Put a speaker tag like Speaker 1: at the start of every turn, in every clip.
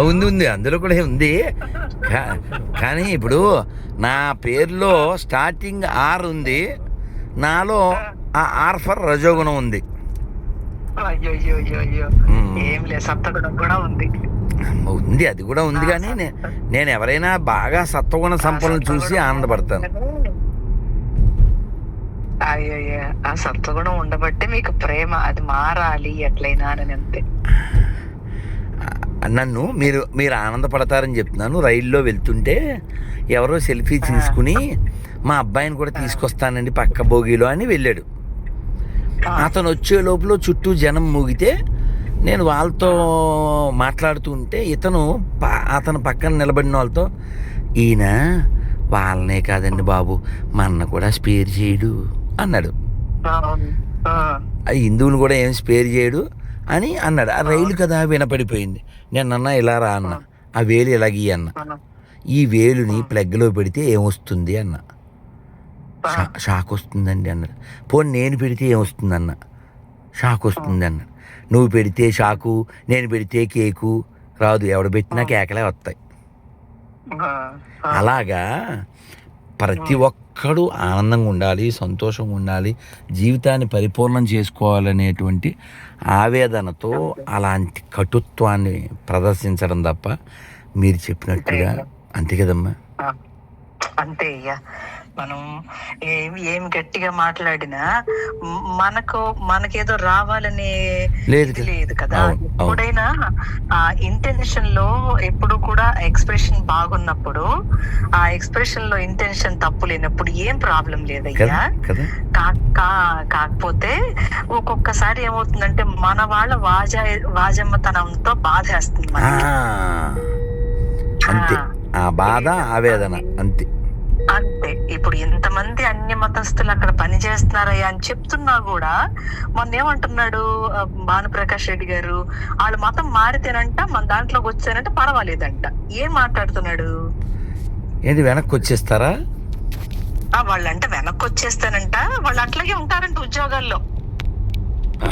Speaker 1: ఉంది ఉంది. అందులో కూడా ఉంది. కానీ ఇప్పుడు నా పేరులో స్టార్టింగ్ ఆర్ ఉంది. నాలో ఆ ఆర్ ఫర్ రజోగుణం ఉంది.
Speaker 2: ఉంది.
Speaker 1: అది కూడా ఉంది కానీ నేను ఎవరైనా బాగా సత్వగుణ సంపలను చూసి ఆనందపడతాను.
Speaker 2: ఆ సత్వగుణం ఉండబట్టే మీకు ప్రేమ అది మారాలి ఎట్లయినా అని అంతే.
Speaker 1: నన్ను మీరు మీరు ఆనందపడతారని చెప్తున్నాను. రైల్లో వెళ్తుంటే ఎవరో సెల్ఫీ తీసుకుని మా అబ్బాయిని కూడా తీసుకొస్తానండి పక్క బోగిలో అని వెళ్ళాడు. అతను వచ్చే లోపల చుట్టూ జనం మూగితే నేను వాళ్ళతో మాట్లాడుతూ ఉంటే ఇతను అతను పక్కన నిలబడిన వాళ్ళతో ఈయన వాళ్ళనే కాదండి బాబు మా అన్న కూడా స్పేర్ చేయడు అన్నాడు. హిందువులు కూడా ఏం స్పేర్ చేయడు. అని అన్నాడు. ఆ రైలు కదా వినపడిపోయింది. నేను అన్న ఇలా రా అన్న. ఆ వేలు ఇలాగీ అన్న. ఈ వేలుని ప్లగ్లో పెడితే ఏమొస్తుంది? అన్న. షా- షాక్ వస్తుందండి అన్నాడు. పోనీ నేను పెడితే ఏమొస్తుంది అన్న. షాక్ వస్తుంది అన్నాడు నువ్వు పెడితే షాకు నేను పెడితే కేకు. రాదు ఎవడు పెట్టినా కేకలే వస్తాయి. అలాగా? ప్రతి ఒక్కడు ఆనందంగా ఉండాలి సంతోషంగా ఉండాలి జీవితాన్ని పరిపూర్ణం చేసుకోవాలనేటువంటి ఆవేదనతో అలాంటి కటుత్వాన్ని ప్రదర్శించడం తప్ప మీరు చెప్పినట్టుగా అంతే కదమ్మా?
Speaker 2: అంతే అయ్యా. మనం ఏమి ఏమి గట్టిగా మాట్లాడినా మనకు మనకేదో రావాలనే
Speaker 1: లేదు కదా.
Speaker 2: ఎప్పుడైనా ఆ ఇంటెన్షన్లో ఎప్పుడు కూడా ఎక్స్ప్రెషన్ బాగున్నప్పుడు ఆ ఎక్స్ప్రెషన్లో ఇంటెన్షన్ తప్పు లేనప్పుడు ఏం ప్రాబ్లం లేదయ్యా? కా- కాకపోతే ఒక్కొక్కసారి ఏమవుతుందంటే మన వాళ్ళ వాజ వాజమ్మతనంతో బాధేస్తుంది.
Speaker 1: అంతే. ఆ. బాధ ఆవేదన అంతే.
Speaker 2: ఇప్పుడు ఎంతమంది అన్య మతస్థులు అక్కడ పని చేస్తున్నారయ్యా అని చెప్తున్నా కూడా మొన్న ఏమంటున్నాడు భానుప్రకాష్ రెడ్డి గారు? వాళ్ళ మతం మారితేనంట మన దాంట్లోకి వచ్చానంటే పర్వాలేదంట. ఏం మాట్లాడుతున్నాడు?
Speaker 1: ఏంటి వెనక్కి వచ్చేస్తారా?
Speaker 2: వాళ్ళంట వెనక్కి వచ్చేస్తానంట. వాళ్ళు అట్లాగే ఉంటారంట ఉద్యోగాల్లో.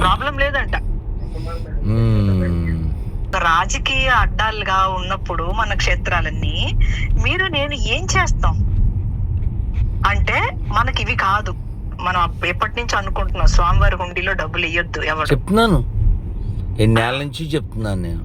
Speaker 2: ప్రాబ్లం లేదంట. రాజకీయ అడ్డాలుగా ఉన్నప్పుడు మన క్షేత్రాలన్నీ మీరు నేను ఏం చేస్తాం? అంటే మనకి ఇవి కాదు. మనం ఎప్పటి నుంచి అనుకుంటున్నాం స్వామివారి హుండీలో డబ్బులు ఇవ్వద్దు ఎవరు.
Speaker 1: చెప్తున్నాను. ఎన్నేళ్ళ నుంచి చెప్తున్నాను నేను.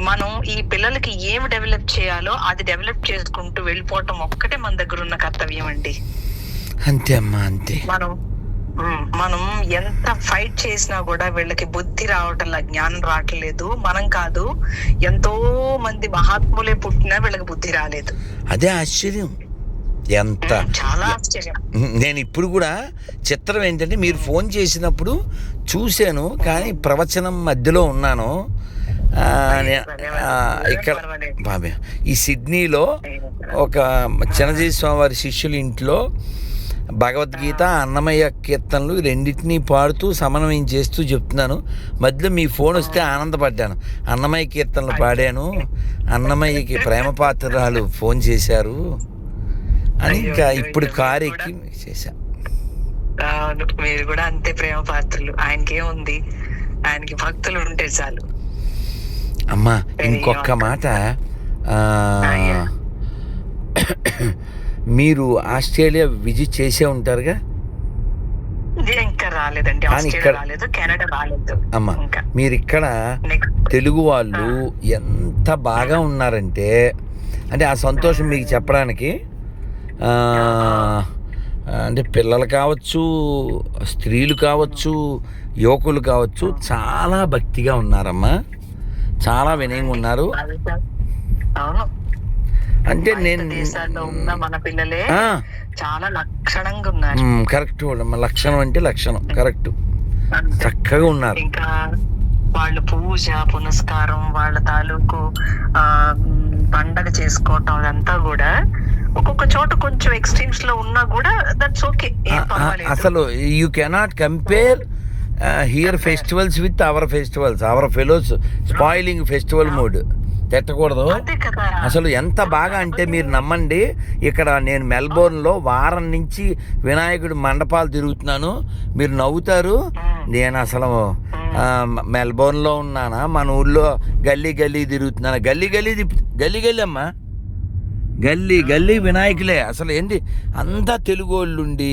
Speaker 2: మనం ఈ పిల్లలకి ఏమి డెవలప్ చేయాలో అది డెవలప్ చేసుకుంటూ వెళ్ళిపోవటం ఒక్కటే మన దగ్గర ఉన్న కర్తవ్యం అండి.
Speaker 1: అంతే అమ్మా అంతే.
Speaker 2: మనం మనం ఎంత ఫైట్ చేసినా కూడా వీళ్ళకి బుద్ధి రావటంలా జ్ఞానం రావట్లేదు. మనం కాదు ఎంతో మంది మహాత్ములే పుట్టినా వీళ్ళకి బుద్ధి రాలేదు.
Speaker 1: అదే ఆశ్చర్యం. ఎంత?
Speaker 2: చాలా ఆశ్చర్యం.
Speaker 1: నేను ఇప్పుడు కూడా చిత్రం ఏంటంటే మీరు ఫోన్ చేసినప్పుడు చూశాను కానీ ప్రవచనం మధ్యలో ఉన్నాను. ఇక్కడ బాబే ఈ సిడ్నీలో ఒక చిన్నజీవి స్వామివారి శిష్యుల ఇంట్లో భగవద్గీత అన్నమయ్య కీర్తనలు రెండింటినీ పాడుతూ సమన్వయం చేస్తూ చెప్తున్నాను. మధ్యలో మీ ఫోన్ వస్తే ఆనందపడ్డాను. అన్నమయ్య కీర్తనలు పాడాను. అన్నమయ్యకి ప్రేమ పాత్రరాలు ఫోన్ చేశారు. అని ఇంకా ఇప్పుడు కారు ఎక్కి చేశా.
Speaker 2: అవును, మీరు కూడా అంతే ప్రేమ పాత్రలు ఆయనకి ఏముంది ఆయనకి భక్తులు ఉంటే చాలు.
Speaker 1: అమ్మా ఇంకొక మాట. మీరు ఆస్ట్రేలియా విజిట్ చేసే ఉంటారుగా?
Speaker 2: ఇంకా రాలేదండి.
Speaker 1: ఇక్కడ-
Speaker 2: రాలేదు కెనడా రాలేదు.
Speaker 1: అమ్మా మీరు ఇక్కడ తెలుగు వాళ్ళు ఎంత బాగా ఉన్నారంటే అంటే ఆ సంతోషం మీకు చెప్పడానికి అంటే పిల్లలు కావచ్చు స్త్రీలు కావచ్చు యువకులు కావచ్చు చాలా భక్తిగా ఉన్నారమ్మా. చాలా వినయంగా ఉన్నారు. అంటే నేను
Speaker 2: మన పిల్లలే చాలా లక్షణంగా ఉన్నారు.
Speaker 1: కరెక్ట్ లక్షణం అంటే లక్షణం. కరెక్ట్. చక్కగా ఉన్నారు.
Speaker 2: ఇంకా వాళ్ళు పూజ పునస్కారం వాళ్ళ తాలూకు పండగ చేసుకోవటం అదంతా కూడా ఒక్కొక్క చోట కొంచెం ఎక్స్ట్రీమ్స్లో ఉన్నా కూడా దట్స్ ఓకే
Speaker 1: అసలు you cannot compare here festivals with our festivals our fellows spoiling festival mood
Speaker 2: కదా.
Speaker 1: అసలు ఎంత బాగా అంటే మీరు నమ్మండి ఇక్కడ నేను మెల్బోర్న్లో వారం నుంచి వినాయకుడి మండపాలు తిరుగుతున్నాను. మీరు నవ్వుతారు. నేను అసలు మెల్బోర్న్లో ఉన్నానా? మన ఊళ్ళో గల్లీ గల్లీ తిరుగుతున్నానా. గల్లీ గల్లీ గల్లీ గల్లీ అమ్మా. గల్లీ గల్లీ వినాయకులే. అసలు ఏంటి? అంతా తెలుగు వాళ్ళు ఉండి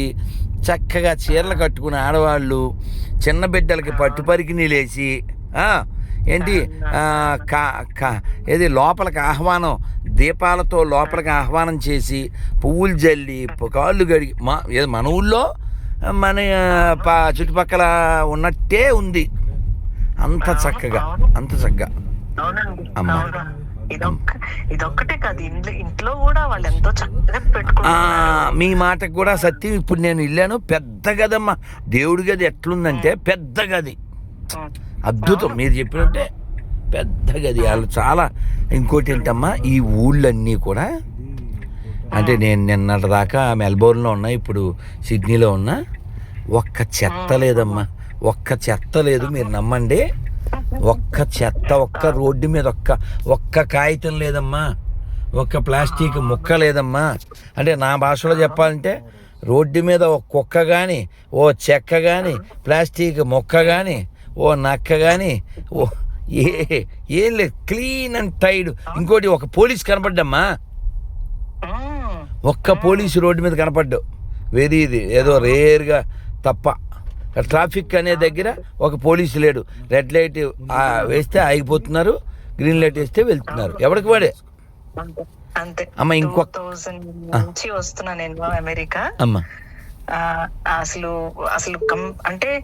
Speaker 1: చక్కగా చీరలు కట్టుకుని ఆడవాళ్ళు చిన్న బిడ్డలకి పట్టుపరికి నీలేసి ఆ, ఏంటి? కా కా ఏది లోపలికి ఆహ్వానం దీపాలతో లోపలికి ఆహ్వానం చేసి పువ్వులు జల్లి కాళ్ళు గడిగి మా ఏది మన ఊళ్ళో మన చుట్టుపక్కల ఉన్నట్టే ఉంది. అంత చక్కగా అంత చక్కగా. అమ్మ.
Speaker 2: ఇదొక్క ఇదొక్కటే కాదు ఇంట్లో ఇంట్లో కూడా వాళ్ళు ఎంతో చక్కగా
Speaker 1: ఆ,
Speaker 2: పెట్టుకుంటున్నారు.
Speaker 1: మీ మాటకు కూడా సత్యం. ఇప్పుడు నేను వెళ్ళాను పెద్ద గదమ్మా. దేవుడి గది ఎట్లుందంటే పెద్ద గది. అద్భుతం. మీరు చెప్పినట్టే పెద్ద గది. వాళ్ళు చాలా ఇంకోటి ఏంటమ్మా ఈ ఊళ్ళన్నీ కూడా అంటే నేను నిన్నటి దాకా మెల్బోర్న్లో ఉన్నా ఇప్పుడు సిడ్నీలో ఉన్నా. ఒక్క చెత్త లేదమ్మా. ఒక్క చెత్త లేదు. మీరు నమ్మండి. ఒక్క చెత్త ఒక్క రోడ్డు మీద ఒక్క ఒక్క కాగితం లేదమ్మా. ఒక్క ప్లాస్టిక్ ముక్క లేదమ్మా. అంటే నా భాషలో చెప్పాలంటే రోడ్డు మీద ఒక కుక్క కానీ ఓ చెక్క కానీ ప్లాస్టిక్ మొక్క కానీ ఓ నక్క కానీ ఓ ఏ ఏం లేదు. Clean and tidy. ఇంకోటి ఒక పోలీస్ కనపడ్డమ్మా. ఒక్క పోలీసు రోడ్డు మీద కనపడ్డావు వెరీ ఇది. ఏదో రేర్గా తప్ప ట్రాఫిక్ అనే దగ్గర ఒక పోలీసు లేడు. రెడ్ లైట్ ఆ, వేస్తే ఆగిపోతున్నారు. గ్రీన్ లైట్ వేస్తే వెళ్తున్నారు. ఎవరికి వాడే?
Speaker 2: అంతే
Speaker 1: అమ్మ, ఇంకొక-
Speaker 2: థౌసండ్ నుంచి వస్తున్నా నేను అమెరికా.
Speaker 1: అమ్మ.
Speaker 2: ఆ, అసలు అసలు అంటే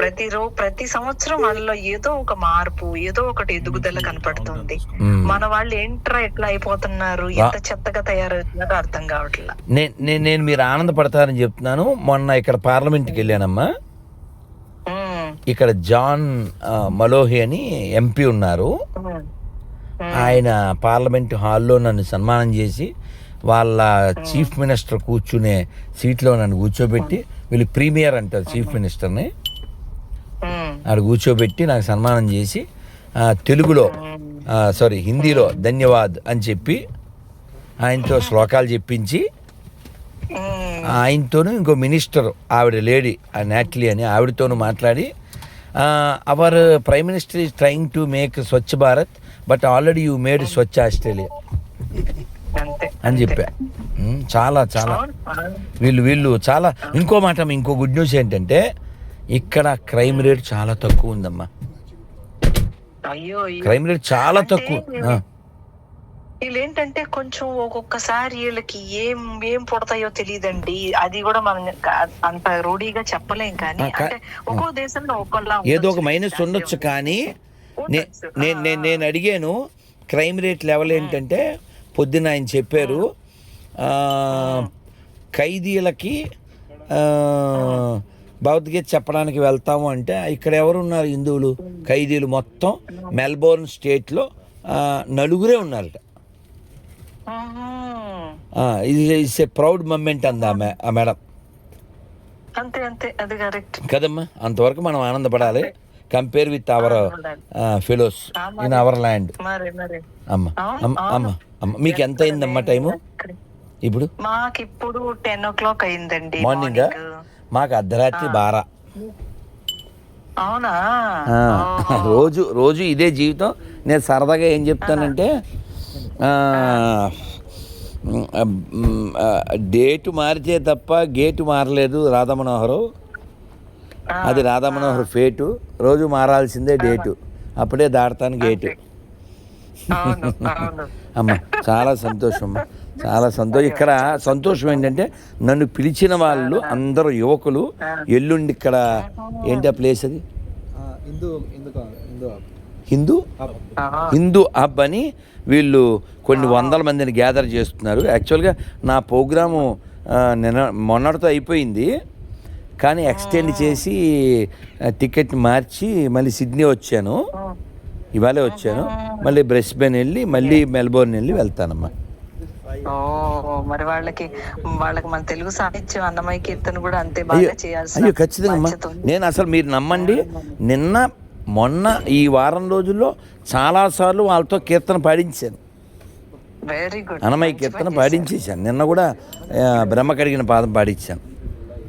Speaker 2: ప్రతి రో ప్రతి సంవత్సరం వాళ్ళలో ఏదో ఒక మార్పు ఏదో ఒకటి ఎదుగుదల కనపడుతుంది.
Speaker 1: మ్మ్.
Speaker 2: మన వాళ్ళు ఏంట్రా ఎట్లా అయిపోతున్నారు? ఎంత చెత్తగా తయారవుతున్నారో అర్థం కావట్లా.
Speaker 1: నే- నే- నేను మీరు ఆనందపడతారని చెప్తున్నాను. మొన్న ఇక్కడ పార్లమెంట్కి వెళ్ళానమ్మా. ఇక్కడ జాన్ మలోహి అని ఎంపీ ఉన్నారు. ఆయన పార్లమెంట్ హాల్లో నన్ను సన్మానం చేసి వాళ్ళ చీఫ్ మినిస్టర్ కూర్చునే సీట్లో నన్ను కూర్చోబెట్టి వీళ్ళు ప్రీమియర్ అంటారు చీఫ్ మినిస్టర్ని. ఆడ కూర్చోబెట్టి నాకు సన్మానం చేసి తెలుగులో సారీ హిందీలో ధన్యవాద్ అని చెప్పి ఆయనతో శ్లోకాలు చెప్పించి ఆయనతోనూ ఇంకో మినిస్టర్ ఆవిడ లేడీ ఆ నాట్లీ అని ఆవిడతోనూ మాట్లాడి our prime minister is trying to make Swachh Bharat but already you made Swachh Australia అని చెప్పా. ఉమ్, చాలా చాలా. వీళ్ళు వీళ్ళు చాలా. ఇంకో మాట ఇంకో గుడ్ న్యూస్ ఏంటంటే ఇక్కడ క్రైమ్ రేట్ చాలా తక్కువ ఉందమ్మా. క్రైమ్ రేట్ చాలా తక్కువ. ఆ,
Speaker 2: వీళ్ళు ఏంటంటే కొంచెం ఒక్కొక్కసారి వీళ్ళకి ఏం ఏం పుడతాయో తెలియదండి. అది కూడా మనం అంత రూఢీగా చెప్పలేం కానీ అంటే ఒక్కో దేశంలో ఒక్కోలా
Speaker 1: ఏదో ఒక. మైనస్ ఉండొచ్చు కానీ. నేను నేను నేను అడిగాను క్రైమ్ రేట్ లెవెల్ ఏంటంటే పొద్దున్న ఆయన చెప్పారు ఖైదీలకి భగవద్గీత చెప్పడానికి వెళ్తాము అంటే ఇక్కడ ఎవరున్నారు హిందువులు? ఖైదీలు మొత్తం మెల్బోర్న్ స్టేట్లో నలుగురే ఉన్నారట. ఇది ఇట్స్ ఏ ప్రౌడ్ మూమెంట్ అంది ఆ మే- ఆ మేడం.
Speaker 2: అంతే అంతే అది కరెక్ట్.
Speaker 1: కదమ్మా అంతవరకు మనం ఆనందపడాలి. Compare with our fellows in our land అమ్మ అమ్మ అమ్మ మీకు ఎంత అయిందమ్మా టైము? ఇప్పుడు?
Speaker 2: మాకు ఇప్పుడు టెన్ ఓ క్లాక్ అయిందండి
Speaker 1: మార్నింగ్ మాకు అర్ధరాత్రి బారా.
Speaker 2: అవునా.
Speaker 1: రోజు రోజు ఇదే జీవితం. నేను సరదాగా ఏం చెప్తానంటే డేటు మారితే తప్ప గేటు మారలేదు రాధామనోహరు.
Speaker 2: ఆ,
Speaker 1: అది రాధామనోహర్ ఫేటు. రోజు మారాల్సిందే డేటు. అప్పుడే దాడతాను గేటు. అమ్మ చాలా సంతోషం అమ్మ. చాలా సంతోషం ఇక్కడ సంతోషం ఏంటంటే నన్ను పిలిచిన వాళ్ళు అందరూ యువకులు ఎల్లుండి ఇక్కడ ఏంటి ఆ ప్లేస్ అది?
Speaker 3: హిందూ హిందూ
Speaker 1: హబ్ అని వీళ్ళు కొన్ని వందల మందిని గ్యాదర్ చేస్తున్నారు. యాక్చువల్గా నా ప్రోగ్రాము నిన్న మొన్నటితో అయిపోయింది. కానీ ఎక్స్టెండ్ చేసి టికెట్ మార్చి మళ్ళీ సిడ్నీ వచ్చాను. ఇవాళే వచ్చాను. మళ్ళీ బ్రెస్బెన్ వెళ్ళి మళ్ళీ మెల్బోర్న్ వెళ్ళి వెళ్తానమ్మా.
Speaker 2: మరి వాళ్ళకి వాళ్ళకి మన తెలుగు సాహిత్యం అన్నమయ్య కీర్తన కూడా అంతే బాగా
Speaker 1: ఖచ్చితంగా. నేను అసలు మీరు నమ్మండి. నిన్న మొన్న ఈ వారం రోజుల్లో చాలాసార్లు వాళ్ళతో కీర్తన పాడించాను.
Speaker 2: వెరీ గుడ్
Speaker 1: అన్నమయ్య కీర్తన పాడించేశాను. నిన్న కూడా బ్రహ్మ కడిగిన పాదం పాడించాను.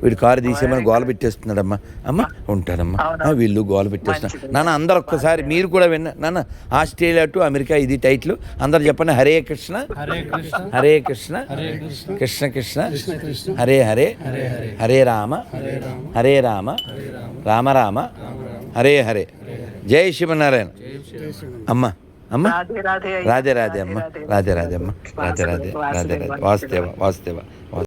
Speaker 1: వీడు కారు తీసేయమని గోల పెట్టేస్తున్నాడమ్మా. అమ్మ ఉంటాడమ్మా ఆ, వీళ్ళు గోల పెట్టేస్తున్నారు. నాన్న అందరు ఒక్కసారి మీరు కూడా విన్న నాన్న ఆస్ట్రేలియా టు అమెరికా ఇది టైటిల్. అందరు చెప్పండి హరే కృష్ణ.
Speaker 4: హరే కృష్ణ.
Speaker 1: హరే కృష్ణ.
Speaker 4: హరే కృష్ణ.
Speaker 1: హరే హరే.
Speaker 4: హరే హరే.
Speaker 1: హరే రామ.
Speaker 4: హరే రామ.
Speaker 1: హరే రామ.
Speaker 4: హరే రామ.
Speaker 1: రామ రామ. హరే హరే. జై శివనారాయణ. అమ్మ అమ్మ.
Speaker 2: రాధే రాధే అయ్యా.
Speaker 1: రాధే రాధే అమ్మ. రాధే రాధే. అమ్మ. రాధే రాధే రాధే రాధే. వాసుదేవ వాసుదేవ వాసు